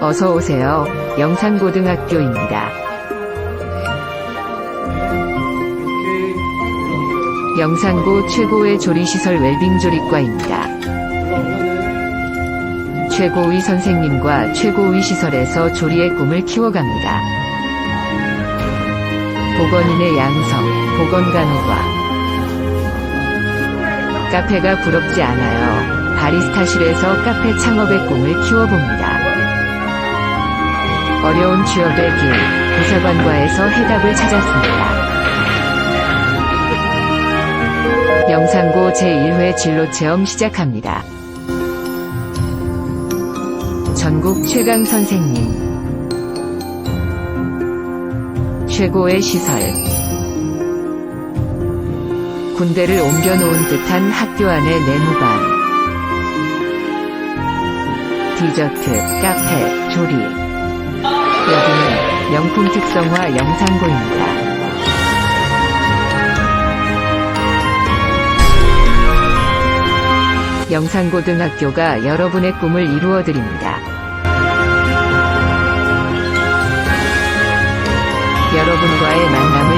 어서 오세요. 영산고등학교입니다. 영산고 최고의 조리시설 웰빙조리과입니다. 최고의 선생님과 최고의 시설에서 조리의 꿈을 키워갑니다. 보건인의 양성, 보건간호과. 카페가 부럽지 않아요. 바리스타실에서 카페 창업의 꿈을 키워봅니다. 어려운 취업의 길, 도서관과에서 해답을 찾았습니다. 영상고 제1회 진로 체험 시작합니다. 전국 최강 선생님. 최고의 시설. 군대를 옮겨놓은 듯한 학교 안의 내무반. 디저트, 카페, 조리. 여기는 명품 특성화 영상고입니다. 영산고등학교가 여러분의 꿈을 이루어 드립니다. 여러분과의 만남